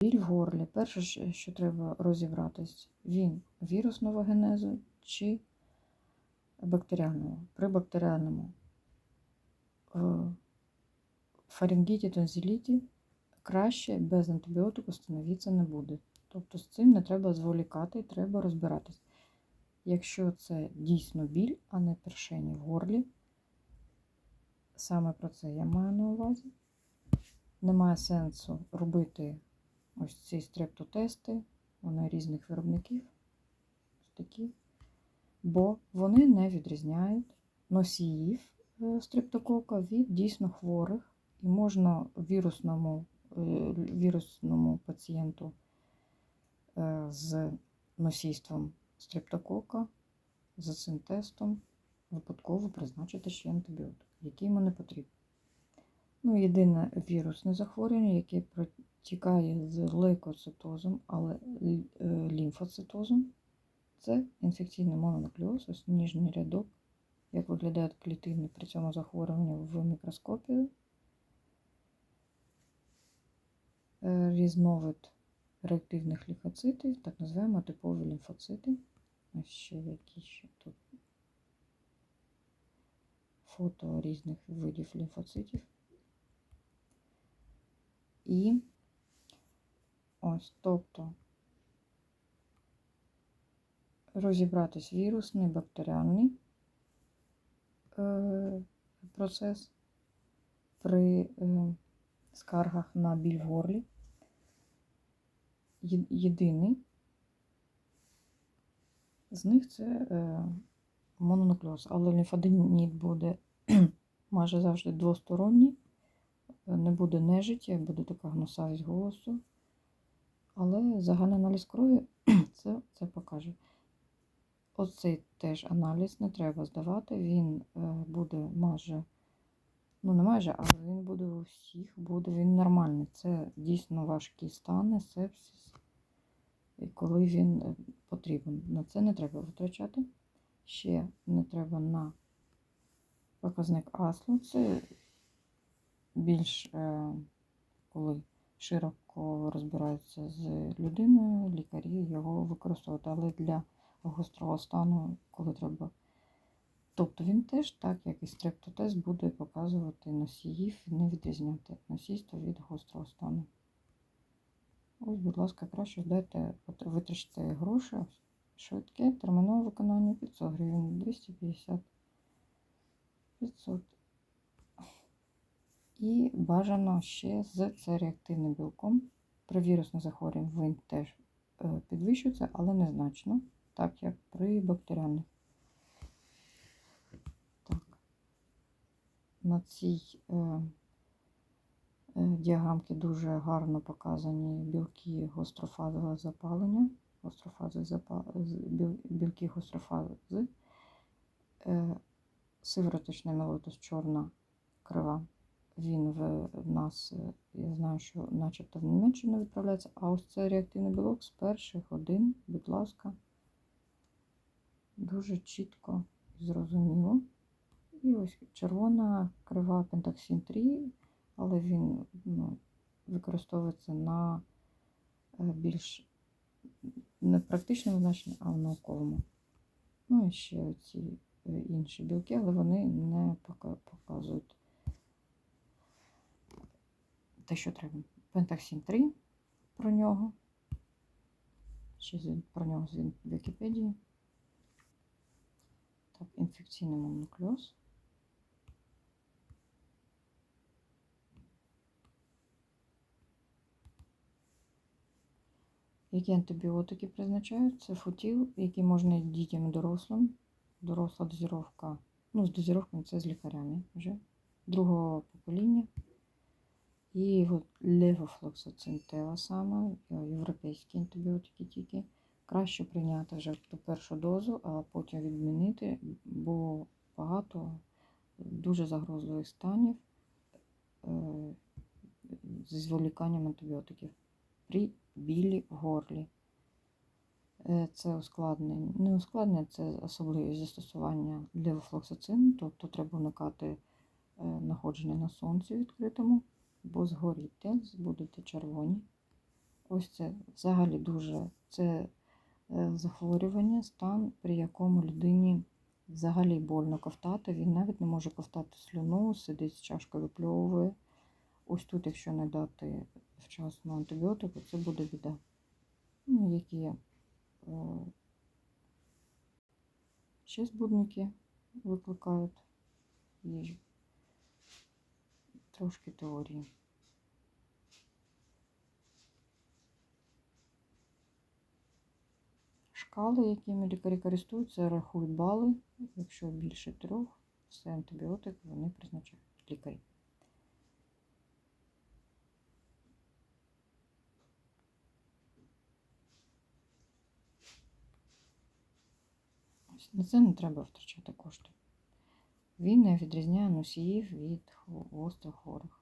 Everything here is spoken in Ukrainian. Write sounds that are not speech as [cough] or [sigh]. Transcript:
Біль в горлі. Перше, що- треба розібратись, він вірусного генезу чи бактеріального. При бактеріальному е, фарингіті, тонзиліті краще без антибіотику становитися не буде. Тобто з цим не треба зволікати, треба розбиратись. Якщо це дійсно біль, а не першені в горлі, саме про це я маю на увазі. Немає сенсу робити ось ці стрептотести, вони різних виробників, ось такі, бо вони не відрізняють носіїв е, стрептокока від дійсно хворих, і можна вірусному, е, вірусному пацієнту е, з носійством стрептокока за цим тестом випадково призначити ще антибіотик, який йому не потрібен. Ну, єдине вірусне захворювання, яке протікає з лейкоцитозом, але е, лімфоцитозом, це інфекційний мононуклеоз, ось ніжній рядок, як виглядають клітини при цьому захворюванні в мікроскопі. Е, Різновид реактивних лімфоцитів, так називаємо типові лімфоцити. Ось ще які ще тут фото різних видів лімфоцитів. І ось, тобто розібратись вірусний, бактеріальний е, процес при е, скаргах на біль в горлі. Єдиний з них це е, мононуклеоз, але лімфоденіт буде [clears throat] майже завжди двосторонній, не буде нежиття, буде така гнусавість голосу. Але загальний аналіз крові [clears throat] це, це покаже. Оцей теж аналіз не треба здавати, він е, буде майже, ну не майже, але він буде у всіх, буде він нормальний. Це дійсно важкі стани, сепсис, і коли він е, потрібен. На це не треба витрачати. Ще не треба на показник аслу. Це більш е, коли широко розбираються з людиною, лікарі його використовують. Але для гострого стану, коли треба. Тобто він теж, так як і стрептотест, буде показувати носіїв не відрізняти носійство від гострого стану. Ось, будь ласка, краще здайте, от витрачте гроші. Швидке, термінове виконання 500 гривень, 250, 500. І бажано ще з С-реактивним білком. При вірусних захворюваннях він теж е, підвищується, але незначно, так як при бактеріальних. Так. На цій е, е, діаграмці дуже гарно показані білки гострофазового запалення. Гострофази запа... з- біл- білки гострофази. Е, сивороточний мелотос чорна крива. Він в, в нас, е, я знаю, що начебто в Німеччину відправляється, а ось цей реактивний білок з перших годин, будь ласка, дуже чітко і зрозуміло. І ось червона крива пентаксин 3, але він ну, використовується на е, більш не практичному значенні, а в науковому. Ну і ще ці інші білки, але вони не показують те, що треба. Пентаксин 3 про нього. Ще про нього з Вікіпедії. Так, інфекційний мононуклеоз. Які антибіотики призначають? Це футіл, який можна дітям і дорослим. Доросла дозіровка. Ну, з дозіровками це з лікарями вже другого покоління. І тева саме, е, європейські антибіотики тільки. Краще прийняти вже ту першу дозу, а потім відмінити, бо багато дуже загрозливих станів е, зі зволіканням антибіотиків при білі в горлі. Е, Це ускладнення, не ускладнення, це особливість застосування левофлоксацину, тобто треба уникати е, знаходження на сонці відкритому, бо згоріте, будете червоні. Ось це взагалі дуже це е, захворювання, стан, при якому людині взагалі больно ковтати. Він навіть не може ковтати слюну, сидить з чашкою, випльовує. Ось тут, якщо не дати вчасно антибіотику, це буде біда. Ну, які е, ще збудники викликають їжу. Трошки теорії. Шкали, якими лікарі користуються, рахують бали. Якщо більше трьох, все антибіотик вони призначають лікарі. На це не треба втрачати кошти. Він не відрізняє носіїв від острих хворих.